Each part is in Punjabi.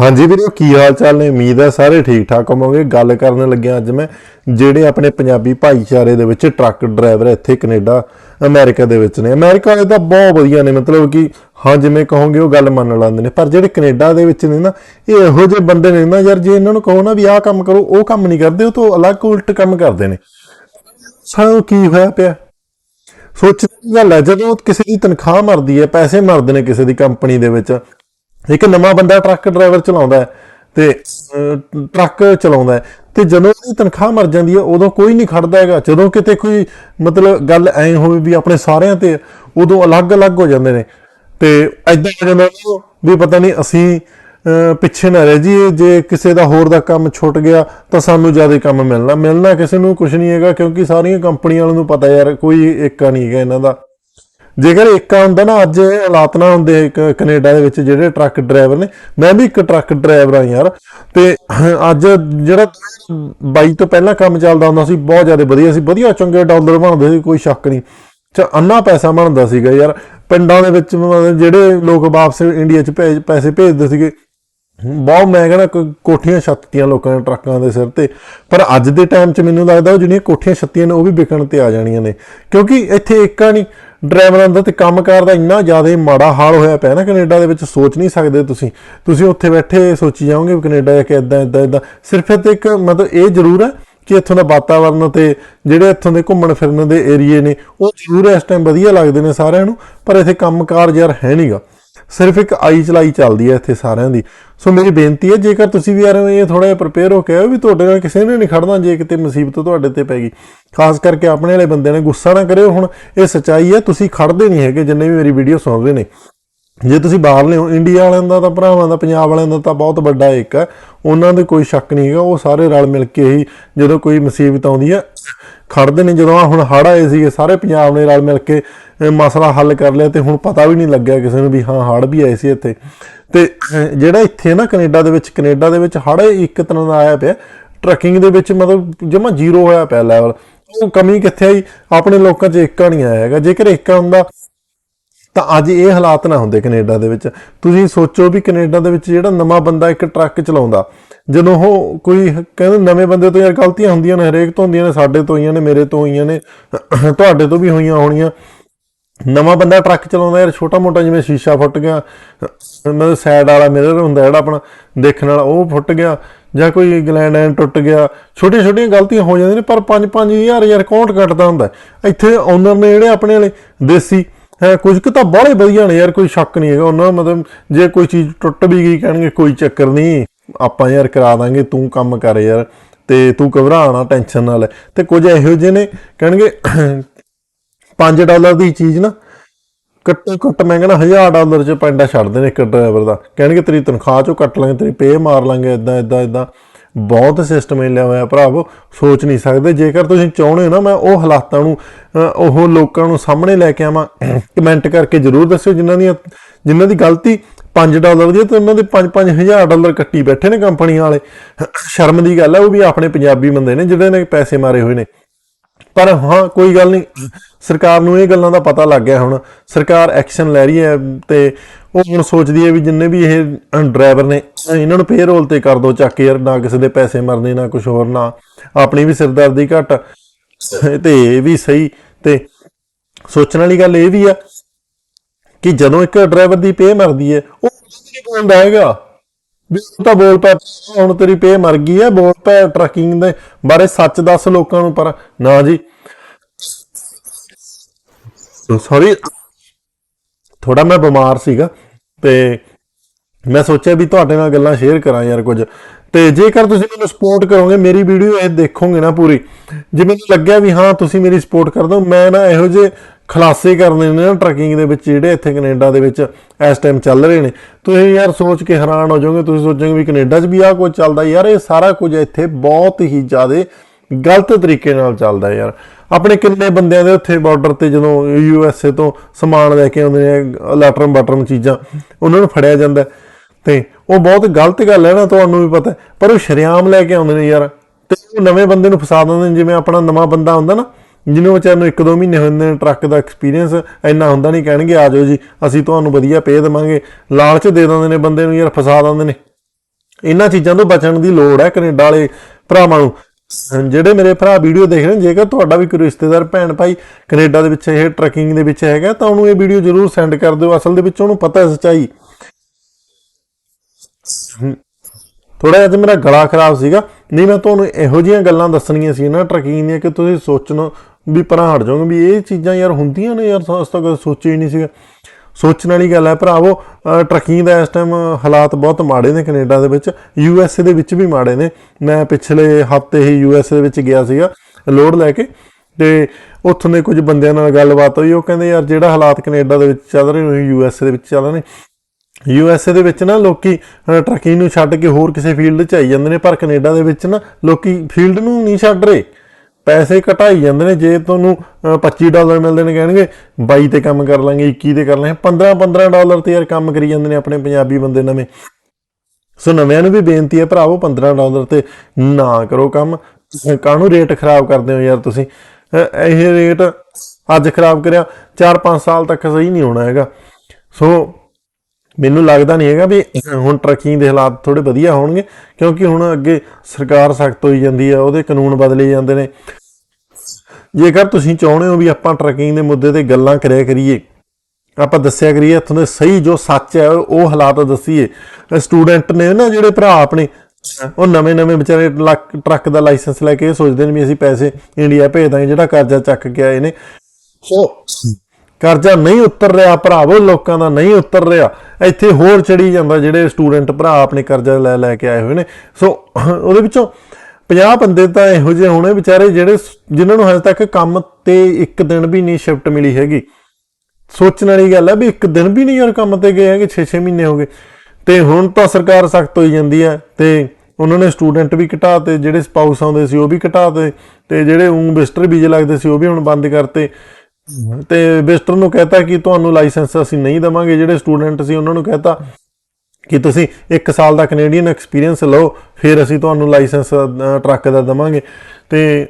ਹਾਂਜੀ ਵੀਰੋ ਕੀ ਹਾਲ ਚਾਲ ਨੇ? ਉਮੀਦ ਹੈ ਸਾਰੇ ਠੀਕ ਠਾਕ ਹੋਵੋਗੇ। ਗੱਲ ਕਰਨ ਲੱਗਿਆ ਅੱਜ ਮੈਂ ਜਿਹੜੇ ਆਪਣੇ ਪੰਜਾਬੀ ਭਾਈਚਾਰੇ ਦੇ ਵਿੱਚ ਟਰੱਕ ਡਰਾਈਵਰ ਇੱਥੇ ਕੈਨੇਡਾ, ਅਮਰੀਕਾ ਦੇ ਵਿੱਚ ਨੇ। ਅਮਰੀਕਾ ਇਹ ਤਾਂ ਬਹੁਤ ਵਧੀਆ ਨੇ, ਮਤਲਬ ਕਿ ਹਾਂ, ਜਿਵੇਂ ਕਹੋਗੇ ਉਹ ਗੱਲ ਮੰਨ ਲੈਂਦੇ ਨੇ। ਪਰ ਜਿਹੜੇ ਕੈਨੇਡਾ ਦੇ ਵਿੱਚ ਨੇ ਨਾ, ਇਹ ਇਹੋ ਜਿਹੇ ਬੰਦੇ ਨੇ ਨਾ ਯਾਰ, ਜੇ ਇਹਨਾਂ ਨੂੰ ਕਹੋ ਨਾ ਵੀ ਆਹ ਕੰਮ ਕਰੋ, ਉਹ ਕੰਮ ਨਹੀਂ ਕਰਦੇ, ਉਹ ਤੋਂ ਅਲੱਗ ਉਲਟ ਕੰਮ ਕਰਦੇ ਨੇ। ਸਾਨੂੰ ਕੀ ਹੋਇਆ ਪਿਆ? ਸੋਚ ਦੀ ਗੱਲ ਹੈ ਜਦੋਂ ਕਿਸੇ ਦੀ ਤਨਖਾਹ ਮਰਦੀ ਹੈ, ਪੈਸੇ ਮਰਦੇ ਨੇ ਕਿਸੇ ਦੀ ਕੰਪਨੀ ਦੇ ਵਿੱਚ ਇੱਕ ਨਵਾਂ ਬੰਦਾ ਟਰੱਕ ਡਰਾਈਵਰ ਚਲਾਉਂਦਾ ਤੇ ਟਰੱਕ ਚਲਾਉਂਦਾ ਤੇ ਜਦੋਂ ਉਹਦੀ ਤਨਖਾਹ ਮਰ ਜਾਂਦੀ ਹੈ, ਉਦੋਂ ਕੋਈ ਨਹੀਂ ਖੜਦਾ ਹੈਗਾ। ਜਦੋਂ ਕਿਤੇ ਕੋਈ ਮਤਲਬ ਗੱਲ ਐ ਹੋਵੇ ਵੀ ਆਪਣੇ ਸਾਰਿਆਂ ਤੇ, ਉਦੋਂ ਅਲੱਗ-ਅਲੱਗ ਹੋ ਜਾਂਦੇ ਨੇ। ਤੇ ਐਦਾਂ ਹੋ ਜਾਂਦਾ ਵੀ ਪਤਾ ਨਹੀਂ ਅਸੀਂ ਪਿੱਛੇ ਨਾ ਰਹਿ ਜੀ ਜੇ ਕਿਸੇ ਦਾ ਹੋਰ ਦਾ ਕੰਮ ਛੁੱਟ ਗਿਆ, ਤਾਂ ਸਾਨੂੰ ਜ਼ਿਆਦਾ ਕੰਮ ਮਿਲਣਾ। ਮਿਲਣਾ ਕਿਸੇ ਨੂੰ ਕੁਝ ਨਹੀਂ ਹੈਗਾ, ਕਿਉਂਕਿ ਸਾਰੀਆਂ ਕੰਪਨੀਆਂ ਵਾਲਿਆਂ ਨੂੰ ਪਤਾ ਯਾਰ, ਕੋਈ ਏਕਾ ਨਹੀਂ ਹੈਗਾ ਇਹਨਾਂ ਦਾ। ਜੇਕਰ ਏਕਾ ਹੁੰਦਾ ਨਾ, ਅੱਜ ਇਹ ਹਾਲਾਤ ਨਾ ਹੁੰਦੇ ਇੱਕ ਕੈਨੇਡਾ ਦੇ ਵਿੱਚ ਜਿਹੜੇ ਟਰੱਕ ਡਰਾਈਵਰ ਨੇ, ਮੈਂ ਵੀ ਇੱਕ ਟਰੱਕ ਡਰਾਈਵਰ ਆ ਯਾਰ। ਤੇ ਅੱਜ ਜਿਹੜਾ 22 ਤੋਂ ਪਹਿਲਾਂ ਕੰਮ ਚੱਲਦਾ ਹੁੰਦਾ ਸੀ, ਬਹੁਤ ਜ਼ਿਆਦਾ ਵਧੀਆ ਸੀ, ਵਧੀਆ ਚੰਗੇ ਡਾਲਰ ਬਣਦੇ ਸੀ, ਕੋਈ ਸ਼ੱਕ ਨਹੀਂ। ਚ ਅੰਨਾ ਪੈਸਾ ਬਣਦਾ ਸੀਗਾ ਯਾਰ। ਪਿੰਡਾਂ ਦੇ ਵਿੱਚ ਜਿਹੜੇ ਲੋਕ ਵਾਪਸ ਇੰਡੀਆ 'ਚ ਭੇਜ ਪੈਸੇ ਭੇਜਦੇ ਸੀਗੇ ਬਹੁਤ ਮੈਂ ਕਹਿੰਦਾ ਕੋ- ਕੋਠੀਆਂ ਛੱਤੀਆਂ ਲੋਕਾਂ ਦੇ ਟਰੱਕਾਂ ਦੇ ਸਿਰ ਤੇ। ਪਰ ਅੱਜ ਦੇ ਟਾਈਮ 'ਚ ਮੈਨੂੰ ਲੱਗਦਾ ਉਹ ਜਿਹੜੀਆਂ ਕੋਠੀਆਂ ਛੱਤੀਆਂ ਨੇ ਉਹ ਵੀ ਵਿਕਣ ਤੇ ਆ ਜਾਣੀਆਂ ਨੇ। ਕਿਉਂਕਿ ਇੱਥੇ ਏਕਾ ਨਹੀਂ ਡਰਾਈਵਰਾਂ ਦਾ ਤੇ ਕੰਮਕਾਰ ਦਾ ਇੰਨਾ ਜ਼ਿਆਦਾ ਮਾੜਾ ਹਾਲ ਹੋਇਆ ਪਿਆ ਨਾ ਕੈਨੇਡਾ ਦੇ ਵਿੱਚ, ਸੋਚ ਨਹੀਂ ਸਕਦੇ ਤੁਸੀਂ। ਤੁਸੀਂ ਉੱਥੇ ਬੈਠੇ ਸੋਚੀ ਜਾਓਗੇ ਵੀ ਕੈਨੇਡਾ ਜਾ ਕੇ ਇਦਾਂ ਇਦਾਂ ਇਦਾਂ ਸਿਰਫ ਇੱਥੇ ਇੱਕ ਮਤਲਬ ਇਹ ਜ਼ਰੂਰ ਹੈ ਕਿ ਇੱਥੋਂ ਦਾ ਵਾਤਾਵਰਨ ਤੇ ਜਿਹੜੇ ਇੱਥੋਂ ਦੇ ਘੁੰਮਣ ਫਿਰਨ ਦੇ ਏਰੀਏ ਨੇ, ਉਹ ਜ਼ਰੂਰ ਇਸ ਟਾਈਮ ਵਧੀਆ ਲੱਗਦੇ ਨੇ ਸਾਰਿਆਂ ਨੂੰ। ਪਰ ਇੱਥੇ ਕੰਮਕਾਰ ਯਾਰ ਹੈ ਨਹੀਂਗਾ ਸਿਰਫ ਇੱਕ ਆਈ ਚਲਾਈ ਚੱਲਦੀ ਹੈ ਇੱਥੇ ਸਾਰਿਆਂ ਦੀ। ਸੋ ਮੇਰੀ ਬੇਨਤੀ ਹੈ, ਜੇਕਰ ਤੁਸੀਂ ਵੀ ਯਾਰ ਇਹ ਥੋੜਾ ਜਿਹਾ ਪ੍ਰਪੇਅਰ ਹੋ ਕੇ ਆਓ ਵੀ ਤੁਹਾਡੇ ਨਾਲ ਕਿਸੇ ਨੇ ਨਹੀਂ ਖੜਨਾ, ਜੇ ਕਿਤੇ ਮੁਸੀਬਤ ਤੁਹਾਡੇ ਤੇ ਪੈ ਗਈ। ਖਾਸ ਕਰਕੇ ਆਪਣੇ ਵਾਲੇ ਬੰਦੇ ਨੇ ਗੁੱਸਾ ਨਾ ਕਰਿਓ, ਹੁਣ ਇਹ ਸੱਚਾਈ ਹੈ, ਤੁਸੀਂ ਖੜਦੇ ਨਹੀਂ ਹੈਗੇ, ਜਿੰਨੇ ਵੀ ਮੇਰੀ ਵੀਡੀਓ ਸੁਣਦੇ ਨੇ। ਜੇ ਤੁਸੀਂ ਬਾਹਰਲੇ ਹੋ ਇੰਡੀਆ ਵਾਲਿਆਂ ਦਾ ਤਾਂ ਭਰਾਵਾਂ ਦਾ, ਪੰਜਾਬ ਵਾਲਿਆਂ ਦਾ ਤਾਂ ਬਹੁਤ ਵੱਡਾ ਇੱਕ ਹੈ। ਉਹਨਾਂ ਦੇ ਕੋਈ ਸ਼ੱਕ ਨਹੀਂ ਹੈਗਾ, ਉਹ ਸਾਰੇ ਰਲ ਮਿਲ ਕੇ ਹੀ ਜਦੋਂ ਕੋਈ ਮੁਸੀਬਤ ਆਉਂਦੀ ਹੈ, ਖੜਦੇ ਨੇ। ਜਦੋਂ ਆਹ ਹੁਣ ਹੜ੍ਹ ਆਏ ਸੀਗੇ, ਸਾਰੇ ਪੰਜਾਬ ਨੇ ਰਲ ਮਿਲ ਕੇ ਮਸਲਾ ਹੱਲ ਕਰ ਲਿਆ ਤੇ ਹੁਣ ਪਤਾ ਵੀ ਨਹੀਂ ਲੱਗਿਆ ਕਿਸੇ ਨੂੰ ਵੀ ਹਾਂ, ਹੜ੍ਹ ਵੀ ਆਏ ਸੀ ਇੱਥੇ। ਤੇ ਜਿਹੜਾ ਇੱਥੇ ਨਾ ਕੈਨੇਡਾ ਦੇ ਵਿੱਚ, ਕੈਨੇਡਾ ਦੇ ਵਿੱਚ ਹੜ੍ਹ ਇੱਕ ਤਰ੍ਹਾਂ ਦਾ ਆਇਆ ਪਿਆ, ਟਰੱਕਿੰਗ ਦੇ ਵਿੱਚ ਮਤਲਬ ਜਮਾ ਜ਼ੀਰੋ ਹੋਇਆ ਪਿਆ ਲੈਵਲ ਉਹ ਕਮੀ ਕਿੱਥੇ ਆਈ? ਆਪਣੇ ਲੋਕਾਂ 'ਚ ਏਕਾ ਨਹੀਂ ਆਇਆ ਹੈਗਾ। ਜੇਕਰ ਏਕਾ ਹੁੰਦਾ ਤਾਂ ਅੱਜ ਇਹ ਹਾਲਾਤ ਨਾ ਹੁੰਦੇ ਕੈਨੇਡਾ ਦੇ ਵਿੱਚ। ਤੁਸੀਂ ਸੋਚੋ ਵੀ ਕੈਨੇਡਾ ਦੇ ਵਿੱਚ ਜਿਹੜਾ ਨਵਾਂ ਬੰਦਾ ਇੱਕ ਟਰੱਕ ਚਲਾਉਂਦਾ, ਜਦੋਂ ਉਹ ਕੋਈ ਕਹਿੰਦੇ ਨਵੇਂ ਬੰਦੇ ਤੋਂ ਯਾਰ ਗਲਤੀਆਂ ਹੁੰਦੀਆਂ ਨੇ, ਹਰੇਕ ਤੋਂ ਹੁੰਦੀਆਂ ਨੇ, ਸਾਡੇ ਤੋਂ ਹੋਈਆਂ ਨੇ, ਮੇਰੇ ਤੋਂ ਹੋਈਆਂ ਨੇ, ਤੁਹਾਡੇ ਤੋਂ ਵੀ ਹੋਈਆਂ ਹੋਣੀਆਂ ਨਵਾਂ ਬੰਦਾ ਟਰੱਕ ਚਲਾਉਂਦਾ ਯਾਰ, ਛੋਟਾ ਮੋਟਾ ਜਿਵੇਂ ਸ਼ੀਸ਼ਾ ਫੁੱਟ ਗਿਆ ਮਤਲਬ ਸਾਈਡ ਵਾਲਾ ਮਿਰਰ ਹੁੰਦਾ ਜਿਹੜਾ ਆਪਣਾ ਦੇਖਣ ਵਾਲਾ, ਉਹ ਫੁੱਟ ਗਿਆ, ਜਾਂ ਕੋਈ ਗਲੈਂਡ ਐਨ ਟੁੱਟ ਗਿਆ ਛੋਟੀਆਂ ਛੋਟੀਆਂ ਗਲਤੀਆਂ ਹੋ ਜਾਂਦੀਆਂ ਨੇ, ਪਰ 5-5000 ਯਾਰ ਕੌਂਟ ਕੱਟਦਾ ਹੁੰਦਾ? ਇੱਥੇ ਓਨਰ ਨੇ ਜਿਹੜੇ ਆਪਣੇ ਵਾਲੇ, ਦੇਸੀ, ਹੈ, ਕੁਝ ਕੁ ਤਾਂ ਬਾਹਲੇ ਵਧੀਆ ਨੇ ਯਾਰ, ਕੋਈ ਸ਼ੱਕ ਨਹੀਂ ਹੈਗਾ, ਉਹਨਾਂ ਮਤਲਬ ਜੇ ਕੋਈ ਚੀਜ਼ ਟੁੱਟ ਵੀ ਗਈ ਕਹਿਣਗੇ, ਕੋਈ ਚੱਕਰ ਨਹੀਂ, ਆਪਾਂ ਯਾਰ ਕਰਾ ਦਾਂਗੇ, ਤੂੰ ਕੰਮ ਕਰ ਯਾਰ, ਤੇ ਤੂੰ ਘਬਰਾਣਾ ਟੈਨਸ਼ਨ ਨਾਲ ਤੇ ਕੁਝ ਇਹੋ ਜਿਹੇ ਨੇ ਕਹਿਣਗੇ 5 ਡਾਲਰ ਦੀ ਚੀਜ਼ ਨਾ, ਘੱਟੋ, ਘੱਟ ਮੈਂ ਕਹਿੰਦਾ 1000 ਡਾਲਰ ਚ ਪੈਂਡਾ ਛੱਡਦੇ ਨੇ ਇੱਕ ਡਰਾਈਵਰ ਦਾ। ਕਹਿਣਗੇ ਤੇਰੀ ਤਨਖਾਹ ਚੋਂ ਕੱਟ ਲਾਂਗੇ, ਤੇਰੀ ਪੇ ਮਾਰ ਲਾਂਗੇ ਇਦਾਂ ਇਦਾਂ ਇਦਾਂ ਬਹੁਤ ਸਿਸਟਮ ਇਹ ਲਿਆ ਹੋਇਆ ਭਰਾਵੋ, ਸੋਚ ਨਹੀਂ ਸਕਦੇ। ਜੇਕਰ ਤੁਸੀਂ ਚਾਹੁੰਦੇ ਹੋ ਨਾ, ਮੈਂ ਉਹ ਹਾਲਾਤਾਂ ਨੂੰ ਉਹ ਲੋਕਾਂ ਨੂੰ ਸਾਹਮਣੇ ਲੈ ਕੇ ਆਵਾਂ ਕਮੈਂਟ ਕਰਕੇ ਜਰੂਰ ਦੱਸਿਓ ਜਿਨ੍ਹਾਂ ਦੀਆਂ, ਜਿਨ੍ਹਾਂ ਦੀ ਗਲਤੀ 5 ਡਾਲਰ ਦੀ ਤੇ ਉਹਨਾਂ ਦੇ 5-5000 ਡਾਲਰ ਕੱਟੀ ਬੈਠੇ ਨੇ ਕੰਪਨੀਆਂ ਵਾਲੇ। ਸ਼ਰਮ ਦੀ ਗੱਲ ਹੈ, ਉਹ ਵੀ ਆਪਣੇ ਪੰਜਾਬੀ ਬੰਦੇ ਨੇ ਜਿਹੜੇ ਨੇ ਪੈਸੇ ਮਾਰੇ ਹੋਏ ਨੇ। ਪਰ ਹਾਂ, ਕੋਈ ਗੱਲ ਨਹੀਂ। ਸਰਕਾਰ ਨੂੰ ਇਹ ਗੱਲਾਂ ਦਾ ਪਤਾ ਲੱਗ ਗਿਆ ਹੁਣ। ਸਰਕਾਰ ਐਕਸ਼ਨ ਲੈ ਰਹੀ ਹੈ ਤੇ ਉਹ ਹੁਣ ਸੋਚਦੀ ਹੈ ਵੀ ਜਿੰਨੇ ਵੀ ਇਹ ਡਰਾਈਵਰ ਨੇ, ਇਹਨਾਂ ਨੂੰ ਪੇਰੋਲ ਤੇ ਕਰ ਦੋ ਚੱਕ ਕੇ ਯਾਰ। ਨਾ ਕਿਸੇ ਦੇ ਪੈਸੇ ਮਰਨੇ, ਨਾ ਕੁਝ ਹੋਰ, ਨਾ ਆਪਣੀ ਵੀ ਸਿਰਦਰਦੀ ਘਟ। ਤੇ ਇਹ ਵੀ ਸਹੀ। ਤੇ ਸੋਚਣ ਵਾਲੀ ਗੱਲ ਇਹ ਵੀ ਆ ਕਿ ਜਦੋਂ ਇੱਕ ਡਰਾਈਵਰ ਦੀ ਪੇ ਮਰਦੀ ਹੈ, ਉਹ ਨਹੀਂ ਬੋਲਦਾ ਹੈਗਾ ਵੀ ਤੂੰ ਤਾਂ ਬੋਲ ਪੈ, ਹੁਣ ਤੇਰੀ ਪੇ ਮਰ ਗਈ ਹੈ ਬੋਲ ਪੈ ਟਰੱਕਿੰਗ ਦੇ ਬਾਰੇ ਸੱਚ ਦੱਸ ਲੋਕਾਂ ਨੂੰ ਪਰ, ਨਾ ਜੀ। ਸੌਰੀ ਥੋੜਾ ਮੈਂ ਬਿਮਾਰ ਸੀਗਾ ਤੇ ਮੈਂ ਸੋਚਿਆ ਵੀ ਤੁਹਾਡੇ ਨਾਲ ਗੱਲਾਂ ਸ਼ੇਅਰ ਕਰਾਂ ਯਾਰ ਕੁਝ। ਤੇ ਜੇਕਰ ਤੁਸੀਂ ਮੈਨੂੰ ਸਪੋਰਟ ਕਰੋਗੇ, ਮੇਰੀ ਵੀਡੀਓ ਇਹ ਦੇਖੋਗੇ ਨਾ ਪੂਰੀ। ਜੇ ਮੈਨੂੰ ਲੱਗਿਆ ਵੀ ਹਾਂ, ਤੁਸੀਂ ਮੇਰੀ ਸਪੋਰਟ ਕਰਦੇ ਹੋ ਮੈਂ ਨਾ ਇਹੋ ਜਿਹੇ ਖਲਾਸੇ ਕਰਨੇ ਨੇ ਨਾ ਟਰੱਕਿੰਗ ਦੇ ਵਿੱਚ ਜਿਹੜੇ ਇੱਥੇ ਕੈਨੇਡਾ ਦੇ ਵਿੱਚ ਇਸ ਟਾਈਮ ਚੱਲ ਰਹੇ ਨੇ। ਤੁਸੀਂ ਯਾਰ ਸੋਚ ਕੇ ਹੈਰਾਨ ਹੋ ਜਾਓਗੇ, ਤੁਸੀਂ ਸੋਚੋਗੇ ਵੀ ਕੈਨੇਡਾ 'ਚ ਵੀ ਆਹ ਕੁਝ ਚੱਲਦਾ ਯਾਰ, ਇਹ ਸਾਰਾ ਕੁਝ ਇੱਥੇ ਬਹੁਤ ਹੀ ਜ਼ਿਆਦਾ ਗਲਤ ਤਰੀਕੇ ਨਾਲ ਚੱਲਦਾ ਯਾਰ। ਆਪਣੇ ਕਿੰਨੇ ਬੰਦਿਆਂ ਦੇ ਉੱਥੇ ਬਾਰਡਰ ਤੇ ਜਦੋਂ ਯੂ ਐਸ ਏ ਤੋਂ ਸਮਾਨ ਲੈ ਕੇ ਆਉਂਦੇ ਨੇ ਲੈਟਰਮ ਬਟਰਮ ਚੀਜ਼ਾਂ, ਉਹਨਾਂ ਨੂੰ ਫੜਿਆ ਜਾਂਦਾ। ਹੈ। ਤੇ ਉਹ ਬਹੁਤ ਗਲਤ ਗੱਲ ਹੈ ਨਾ, ਤੁਹਾਨੂੰ ਵੀ ਪਤਾ ਪਰ ਉਹ ਸ਼ਰੇਆਮ ਲੈ ਕੇ ਆਉਂਦੇ ਨੇ ਯਾਰ। ਤੇ ਉਹ ਨਵੇਂ ਬੰਦੇ ਨੂੰ ਫਸਾ ਦਿੰਦੇ ਨੇ, ਜਿਵੇਂ ਆਪਣਾ ਨਵਾਂ ਬੰਦਾ ਹੁੰਦਾ ਨਾ ਜਿਹਨੂੰ ਵਿਚਾਰ ਨੂੰ ਇੱਕ ਦੋ ਮਹੀਨੇ ਹੁੰਦੇ ਨੇ, ਟਰੱਕ ਦਾ ਐਕਸਪੀਰੀਅੰਸ ਇੰਨਾ ਹੁੰਦਾ ਨਹੀਂ, ਕਹਿਣਗੇ ਆ ਜਾਓ ਜੀ, ਅਸੀਂ ਤੁਹਾਨੂੰ ਵਧੀਆ ਪੇ ਦੇਵਾਂਗੇ। ਲਾਲਚ ਦੇ ਦਿੰਦੇ ਨੇ ਬੰਦੇ ਨੂੰ ਯਾਰ, ਫਸਾ ਦਿੰਦੇ ਨੇ। ਇਹਨਾਂ ਚੀਜ਼ਾਂ ਤੋਂ ਬਚਣ ਦੀ ਲੋੜ ਹੈ ਕੈਨੇਡਾ ਵਾਲੇ ਭਰਾਵਾਂ ਨੂੰ। ਜਿਹੜੇ ਮੇਰੇ ਭਰਾ ਵੀਡੀਓ ਦੇਖ ਰਹੇ ਨੇ, ਜੇਕਰ ਤੁਹਾਡਾ ਵੀ ਕੋਈ ਰਿਸ਼ਤੇਦਾਰ ਭੈਣ ਭਾਈ ਕੈਨੇਡਾ ਦੇ ਵਿੱਚ ਇਹ ਟਰੈਕਿੰਗ ਦੇ ਵਿੱਚ ਹੈਗਾ, ਤਾਂ ਉਹਨੂੰ ਇਹ ਵੀਡੀਓ ਜ਼ਰੂਰ ਸੈਂਡ ਕਰ ਦਿਓ। ਅਸਲ ਦੇ ਵਿੱਚ ਉਹਨੂੰ ਪਤਾ ਹੈ ਸੱਚਾਈ। ਥੋੜਾ ਜਿਹਾ ਮੇਰਾ ਗਲਾ ਖਰਾਬ ਸੀਗਾ। ਨਹੀਂ, ਮੈਂ ਤੁਹਾਨੂੰ ਇਹੋ ਜਿਹੀਆਂ ਗੱਲਾਂ ਦੱਸਣੀਆਂ ਸੀ ਨਾ ਟਰੈਕਿੰਗ ਦੀਆਂ, ਕਿ ਤੁਸੀਂ ਸੋਚਣ ਵੀ ਪਰਾਂ ਹਟ ਜਾਓਗੇ ਵੀ ਇਹ ਚੀਜ਼ਾਂ ਯਾਰ ਹੁੰਦੀਆਂ ਨੇ ਯਾਰ ਅਸ ਤਾਂ ਕਦੇ ਸੋਚਿਆ ਹੀ ਨਹੀਂ ਸੀਗਾ। ਸੋਚਣ ਵਾਲੀ ਗੱਲ ਹੈ ਭਰਾਵੋ ਅਹ ਟਰੱਕਿੰਗ ਦਾ ਇਸ ਟਾਈਮ ਹਾਲਾਤ ਬਹੁਤ ਮਾੜੇ ਨੇ ਕੈਨੇਡਾ ਦੇ ਵਿੱਚ ਯੂ ਐਸ ਏ ਦੇ ਵਿੱਚ ਵੀ ਮਾੜੇ ਨੇ। ਮੈਂ ਪਿਛਲੇ ਹਫ਼ਤੇ ਹੀ ਯੂ ਐਸ ਏ ਦੇ ਵਿੱਚ ਗਿਆ ਸੀਗਾ ਲੋਡ ਲੈ ਕੇ ਤੇ ਉੱਥੋਂ ਦੇ ਕੁਝ ਬੰਦਿਆਂ ਨਾਲ ਗੱਲਬਾਤ ਹੋਈ ਉਹ ਕਹਿੰਦੇ ਯਾਰ ਜਿਹੜਾ ਹਾਲਾਤ ਕੈਨੇਡਾ ਦੇ ਵਿੱਚ ਚੱਲ ਰਹੇ ਨੇ ਯੂ ਐਸ ਏ ਦੇ ਵਿੱਚ ਚੱਲ ਰਹੇ ਨੇ। ਯੂ ਐਸ ਏ ਦੇ ਵਿੱਚ ਨਾ ਲੋਕੀ ਅਹ, ਟਰੱਕਿੰਗ ਨੂੰ ਛੱਡ ਕੇ ਹੋਰ ਕਿਸੇ ਫੀਲਡ 'ਚ ਆਈ ਜਾਂਦੇ ਨੇ ਪਰ ਕੈਨੇਡਾ ਦੇ ਵਿੱਚ ਨਾ ਲੋਕੀ ਫੀਲਡ ਨੂੰ ਨਹੀਂ ਛੱਡ ਰਹੇ। ਪੈਸੇ ਘਟਾਈ ਜਾਂਦੇ ਨੇ ਜੇ ਤੁਹਾਨੂੰ ਅਹ, 25 ਡਾਲਰ ਮਿਲਦੇ ਨੇ ਕਹਿਣਗੇ 22 ਤੇ ਕੰਮ ਕਰ ਲਾਂਗੇ 21 ਤੇ ਕਰ ਲਾਂਗੇ 15 15 ਡਾਲਰ ਤੇ ਯਾਰ ਕੰਮ ਕਰੀ ਜਾਂਦੇ ਨੇ ਆਪਣੇ ਪੰਜਾਬੀ ਬੰਦੇ ਨਵੇਂ। ਸੋ ਨਵਿਆਂ ਨੂੰ ਵੀ ਬੇਨਤੀ ਹੈ ਭਰਾਵੋ 15 ਡਾਲਰ ਤੇ ਨਾ ਕਰੋ ਕੰਮ। ਕਾਹਨੂੰ ਰੇਟ ਖਰਾਬ ਕਰਦੇ ਹੋ ਯਾਰ ਤੁਸੀਂ? ਇਹ ਰੇਟ ਅੱਜ ਖਰਾਬ ਕਰਿਆ 4-5 ਸਾਲ ਤੱਕ ਸਹੀ ਨਹੀਂ ਹੋਣਾ ਹੈਗਾ। ਸੋ ਮੈਨੂੰ ਲੱਗਦਾ ਨਹੀਂ ਹੈਗਾ ਵੀ ਹੁਣ ਟਰੱਕਿੰਗ ਦੇ ਹਾਲਾਤ ਥੋੜੇ ਵਧੀਆ ਹੋਣਗੇ ਕਿਉਂਕਿ ਹੁਣ ਅੱਗੇ ਸਰਕਾਰ ਸਖਤ ਹੋਈ ਜਾਂਦੀ ਆ ਉਹਦੇ ਕਾਨੂੰਨ ਬਦਲੇ ਜਾਂਦੇ ਨੇ। ਜੇਕਰ ਤੁਸੀਂ ਚਾਹੁੰਦੇ ਹੋ ਵੀ ਆਪਾਂ ਟਰੱਕਿੰਗ ਦੇ ਮੁੱਦੇ ਤੇ ਗੱਲਾਂ ਕਰਿਆ ਕਰੀਏ ਆਪਾਂ ਦੱਸਿਆ ਕਰੀਏ ਇੱਥੋਂ ਦੇ ਸਹੀ ਜੋ ਸੱਚ ਹੈ ਉਹ ਹਾਲਾਤ ਦੱਸੀਏ। ਸਟੂਡੈਂਟ ਨੇ ਨਾ ਜਿਹੜੇ ਭਰਾ ਆਪਣੇ ਉਹ ਨਵੇਂ ਨਵੇਂ ਵਿਚਾਰੇ ਟਰੱਕ ਦਾ ਲਾਇਸੈਂਸ ਲੈ ਕੇ ਸੋਚਦੇ ਨੇ ਵੀ ਅਸੀਂ ਪੈਸੇ ਇੰਡੀਆ ਭੇਜ ਦਾਂਗੇ ਜਿਹੜਾ ਕਰਜ਼ਾ ਚੱਕ ਕੇ ਆਏ ਨੇ। ਕਰਜ਼ਾ ਨਹੀਂ ਉਤਰ ਰਿਹਾ ਭਰਾਵੋ ਲੋਕਾਂ ਦਾ ਨਹੀਂ ਉਤਰ ਰਿਹਾ। ਇੱਥੇ ਹੋਰ ਚੜੀ ਜਾਂਦਾ ਜਿਹੜੇ ਸਟੂਡੈਂਟ ਭਰਾ ਆਪਣੇ ਕਰਜ਼ਾ ਲੈ ਲੈ ਕੇ ਆਏ ਹੋਏ ਨੇ। ਸੋ ਉਹਦੇ ਵਿੱਚੋਂ 50 ਬੰਦੇ ਤਾਂ ਇਹੋ ਜਿਹੇ ਹੋਣੇ ਵਿਚਾਰੇ ਜਿਹੜੇ ਜਿਨ੍ਹਾਂ ਨੂੰ ਹਜੇ ਤੱਕ ਕੰਮ ਤੇ ਇੱਕ ਦਿਨ ਵੀ ਨਹੀਂ ਸ਼ਿਫਟ ਮਿਲੀ ਹੈਗੀ। ਸੋਚਣ ਵਾਲੀ ਗੱਲ ਹੈ ਵੀ ਇੱਕ ਦਿਨ ਵੀ ਨਹੀਂ ਯਾਰ ਕੰਮ ਤੇ ਗਏ ਹੈਗੇ 6-6 ਮਹੀਨੇ ਹੋ ਗਏ। ਤੇ ਹੁਣ ਤਾਂ ਸਰਕਾਰ ਸਖਤ ਹੋਈ ਜਾਂਦੀ ਹੈ ਤੇ ਉਹਨਾਂ ਨੇ ਸਟੂਡੈਂਟ ਵੀ ਘਟਾ ਤੇ, ਜਿਹੜੇ ਸਪਾਊਸ ਆਉਂਦੇ ਸੀ ਉਹ ਵੀ ਘਟਾਤੇ ਤੇ ਜਿਹੜੇ ਉਂ ਵਿਜ਼ਟਰ ਵੀਜ਼ੇ ਲੱਗਦੇ ਸੀ ਉਹ ਵੀ ਹੁਣ ਬੰਦ ਕਰਤੇ। ਤੇ ਵਿਜ਼ਟਰ ਨੂੰ ਕਹਤਾ ਕਿ ਤੁਹਾਨੂੰ ਲਾਇਸੈਂਸ ਅਸੀਂ ਨਹੀਂ ਦਵਾਂਗੇ, ਜਿਹੜੇ ਸਟੂਡੈਂਟ ਸੀ ਉਹਨਾਂ ਨੂੰ ਕਹਤਾ। ਕਿ ਤੁਸੀਂ 1 ਸਾਲ ਦਾ ਕੈਨੇਡੀਅਨ ਐਕਸਪੀਰੀਅੰਸ ਲਓ, ਫਿਰ ਅਸੀਂ ਤੁਹਾਨੂੰ ਲਾਇਸੈਂਸ ਟਰੱਕ ਦਾ ਦਵਾਂਗੇ। ਤੇ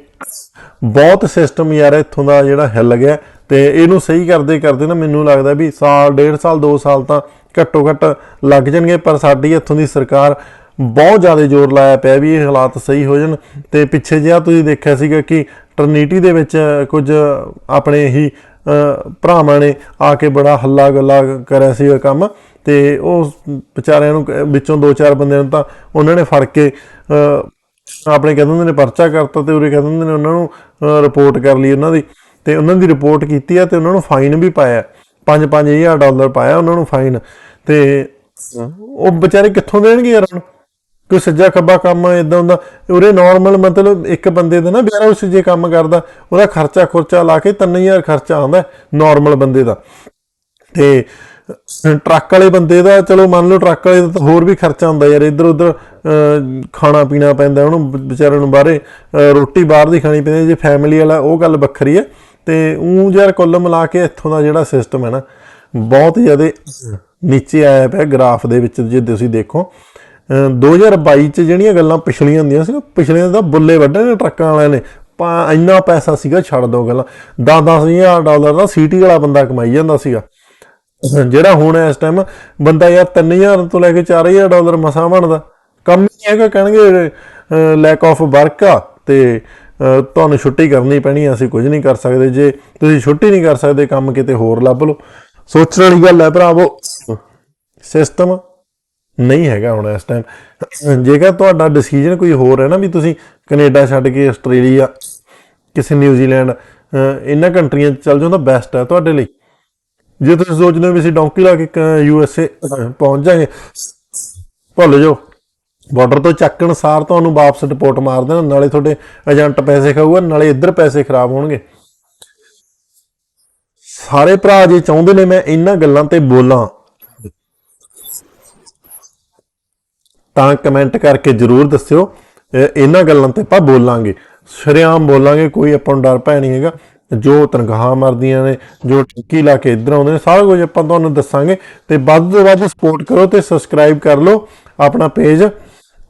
ਬਹੁਤ ਸਿਸਟਮ ਯਾਰ ਇੱਥੋਂ ਦਾ ਜਿਹੜਾ ਹਿੱਲ ਗਿਆ ਤੇ ਇਹਨੂੰ ਸਹੀ ਕਰਦੇ ਕਰਦੇ ਨਾ ਮੈਨੂੰ ਲੱਗਦਾ ਵੀ ਸਾਲ, ਡੇਢ ਸਾਲ 2 ਸਾਲ ਤਾਂ ਘੱਟੋ ਘੱਟ ਲੱਗ ਜਾਣਗੇ, ਪਰ ਸਾਡੀ ਇੱਥੋਂ ਦੀ ਸਰਕਾਰ ਬਹੁਤ ਜ਼ਿਆਦਾ ਜ਼ੋਰ ਲਾਇਆ ਪਿਆ ਵੀ ਇਹ ਹਾਲਾਤ ਸਹੀ ਹੋ ਜਾਣ। ਤੇ ਪਿੱਛੇ ਜਿਹਾ ਤੁਸੀਂ ਦੇਖਿਆ ਸੀਗਾ ਕਿ ਟਰਨਿਟੀ ਦੇ ਵਿੱਚ ਕੁਝ ਆਪਣੇ ਹੀ ਭਰਾਵਾਂ ਨੇ ਆ ਕੇ ਬੜਾ ਹੱਲਾ ਗੱਲਾ ਕਰਿਆ ਸੀਗਾ ਕੰਮ। ਤੇ ਉਹ ਵਿਚਾਰਿਆਂ ਨੂੰ ਵਿੱਚੋਂ ਦੋ ਚਾਰ ਬੰਦਿਆਂ ਨੂੰ ਤਾਂ ਉਹਨਾਂ ਨੇ ਫੜ ਕੇ ਆਪਣੇ ਕਹਿੰਦੇ ਹੁੰਦੇ ਨੇ ਪਰਚਾ ਕਰਤਾ ਤੇ ਉਰੇ ਕਹਿੰਦੇ ਹੁੰਦੇ ਨੇ ਉਹਨਾਂ ਨੂੰ ਰਿਪੋਰਟ ਕਰ ਲਈ ਉਹਨਾਂ ਦੀ ਤੇ ਉਹਨਾਂ ਦੀ ਰਿਪੋਰਟ ਕੀਤੀ ਆ ਤੇ ਉਹਨਾਂ ਨੂੰ ਫਾਈਨ ਵੀ ਪਾਇਆ। 5-5000 ਡਾਲਰ ਪਾਇਆ ਉਹਨਾਂ ਨੂੰ ਫਾਈਨ ਤੇ ਉਹ ਵਿਚਾਰੇ ਕਿੱਥੋਂ ਦੇਣਗੇ ਯਾਰ ਹੁਣ ਕੋਈ ਸੱਜਾ ਖੱਬਾ ਕੰਮ ਇਦਾਂ ਹੁੰਦਾ, ਉਰੇ ਨਾਰਮਲ ਮਤਲਬ ਇੱਕ ਬੰਦੇ ਦਾ ਨਾ ਵਿਆਹ ਉਸ ਜੇ ਕੰਮ ਕਰਦਾ, ਉਹਦਾ ਖਰਚਾ ਖੁਰਚਾ ਲਾ ਕੇ 3000 ਖਰਚਾ ਆਉਂਦਾ ਨਾਰਮਲ ਬੰਦੇ ਦਾ। ਤੇ ਟਰੱਕ ਵਾਲੇ ਬੰਦੇ ਦਾ, ਚਲੋ ਮੰਨ ਲਓ ਟਰੱਕ ਵਾਲੇ ਦਾ ਹੋਰ ਵੀ ਖਰਚਾ ਹੁੰਦਾ ਯਾਰ ਇੱਧਰ ਉੱਧਰ ਖਾਣਾ ਪੀਣਾ ਪੈਂਦਾ, ਉਹਨੂੰ ਬ- ਵਿਚਾਰੇ ਨੂੰ ਬਾਹਰੇ ਰੋਟੀ ਬਾਹਰ ਦੀ ਖਾਣੀ ਪੈਂਦੀ ਜੇ ਫੈਮਿਲੀ ਵਾਲਾ ਉਹ ਗੱਲ ਵੱਖਰੀ ਹੈ। ਤੇ ਉਹ ਯਾਰ ਕੁੱਲ ਮਿਲਾ ਕੇ ਇੱਥੋਂ ਦਾ ਜਿਹੜਾ ਸਿਸਟਮ ਹੈ ਨਾ, ਬਹੁਤ ਜ਼ਿਆਦਾ ਨੀਚੇ ਆਇਆ ਪਿਆ ਗ੍ਰਾਫ ਦੇ ਵਿੱਚ, ਜੇ ਤੁਸੀਂ ਦੇਖੋ। ਅਹ 2022 ਚ ਜਿਹੜੀਆਂ ਗੱਲਾਂ ਪਿਛਲੀਆਂ ਹੁੰਦੀਆਂ ਸੀ ਪਿਛਲੀਆਂ ਦਾ ਬੁੱਲੇ ਵੱਢੇ ਨੇ ਟਰੱਕਾਂ ਵਾਲਿਆਂ ਨੇ, ਪਾ, ਇੰਨਾ ਪੈਸਾ ਸੀਗਾ, ਛੱਡ ਦੋ ਗੱਲਾਂ। 10-10000 ਡਾਲਰ ਦਾ ਸੀਟੀ ਵਾਲਾ ਬੰਦਾ ਕਮਾਈ ਜਾਂਦਾ ਸੀਗਾ। ਜਿਹੜਾ ਹੁਣ ਇਸ ਟਾਈਮ ਬੰਦਾ ਯਾਰ 3000 ਤੋਂ ਲੈ ਕੇ 4000 ਡਾਲਰ ਮਸਾ ਬਣਦਾ। ਕੰਮ ਹੀ ਨਹੀਂ ਹੈਗਾ ਕਹਿਣਗੇ ਲੈਕ ਆਫ ਵਰਕ ਆ ਤੇ ਤੁਹਾਨੂੰ ਛੁੱਟੀ ਕਰਨੀ ਪੈਣੀ ਅਸੀਂ ਕੁਝ ਨਹੀਂ ਕਰ ਸਕਦੇ। ਜੇ ਤੁਸੀਂ ਛੁੱਟੀ ਨਹੀਂ ਕਰ ਸਕਦੇ, ਕੰਮ ਕਿਤੇ ਹੋਰ ਲੱਭ ਲਓ। ਸੋਚਣ ਵਾਲੀ ਗੱਲ ਹੈ ਭਰਾਵੋ ਸਿਸਟਮ ਨਹੀਂ ਹੈਗਾ ਹੁਣ ਇਸ ਟਾਈਮ ਜੇਕਰ ਤੁਹਾਡਾ ਡਿਸੀਜਨ ਕੋਈ ਹੋਰ ਹੈ ਨਾ ਵੀ ਤੁਸੀਂ ਕੈਨੇਡਾ ਛੱਡ ਕੇ ਆਸਟ੍ਰੇਲੀਆ, ਕਿਸੇ ਨਿਊਜ਼ੀਲੈਂਡ ਇਹਨਾਂ ਕੰਟਰੀਆਂ 'ਚ ਚੱਲ ਜਾਓ ਤਾਂ ਬੈਸਟ ਹੈ ਤੁਹਾਡੇ ਲਈ। ਜੇ ਤੁਸੀਂ ਸੋਚਦੇ ਹੋ ਵੀ ਅਸੀਂ ਡੌਂਕੀ ਲਾ ਕੇ ਯੂ ਐਸ ਏ ਪਹੁੰਚ ਜਾਾਂਗੇ ਭੁੱਲ ਜਾਓ। ਬਾਰਡਰ ਤੋਂ ਚੱਕਣ ਸਾਰ ਤੁਹਾਨੂੰ ਵਾਪਸ ਰਿਪੋਰਟ ਮਾਰ ਦੇਣਾ, ਨਾਲੇ ਤੁਹਾਡੇ ਏਜੰਟ ਪੈਸੇ ਖਾਊਗਾ, ਨਾਲੇ ਇੱਧਰ ਪੈਸੇ ਖਰਾਬ ਹੋਣਗੇ। ਸਾਰੇ ਭਰਾ ਜੇ ਚਾਹੁੰਦੇ ਨੇ, ਮੈਂ ਇਹਨਾਂ ਗੱਲਾਂ ਤੇ ਬੋਲਾਂ। ਤਾਂ ਕਮੈਂਟ ਕਰਕੇ ਜਰੂਰ ਦੱਸਿਓ ਇਹਨਾਂ ਗੱਲਾਂ ਤੇ ਆਪਾਂ ਬੋਲਾਂਗੇ। ਸ਼ਰੇਆਮ ਬੋਲਾਂਗੇ, ਕੋਈ ਆਪਾਂ ਨੂੰ ਡਰ ਭੈ ਨਹੀਂ ਹੈਗਾ। ਜੋ ਤਨਖਾਹਾਂ ਮਰਦੀਆਂ ਨੇ ਜੋ ਟਿੱਕੀ ਲਾ ਕੇ ਇੱਧਰ ਆਉਂਦੇ ਨੇ ਸਾਰਾ ਕੁਝ ਆਪਾਂ ਤੁਹਾਨੂੰ ਦੱਸਾਂਗੇ। ਤੇ ਵੱਧ ਤੋਂ ਵੱਧ ਸਪੋਰਟ ਕਰੋ ਤੇ ਸਬਸਕ੍ਰਾਈਬ ਕਰ ਲਓ ਆਪਣਾ ਪੇਜ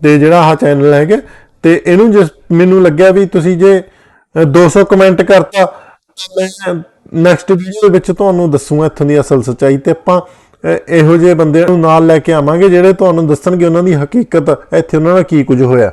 ਤੇ ਜਿਹੜਾ ਆਹ ਚੈਨਲ ਹੈਗਾ। ਤੇ ਇਹਨੂੰ ਜਿਸ ਮੈਨੂੰ ਲੱਗਿਆ ਵੀ ਤੁਸੀਂ ਜੇ ਅ, 200 ਕਮੈਂਟ ਕਰਤਾ ਤਾਂ ਮੈਂ ਨੈਕਸਟ ਵੀਡੀਓ ਦੇ ਵਿੱਚ ਤੁਹਾਨੂੰ ਦੱਸੂਗਾ ਇੱਥੋਂ ਦੀ ਅਸਲ ਸੱਚਾਈ ਤੇ ਆਪਾਂ ਇਹੋ ਜਿਹੇ ਬੰਦਿਆਂ ਨੂੰ ਨਾਲ ਲੈ ਕੇ ਆਵਾਂਗੇ ਜਿਹੜੇ ਤੁਹਾਨੂੰ ਦੱਸਣਗੇ ਉਹਨਾਂ ਦੀ ਹਕੀਕਤ ਇੱਥੇ ਉਹਨਾਂ ਨਾਲ ਕੀ ਕੁਝ ਹੋਇਆ।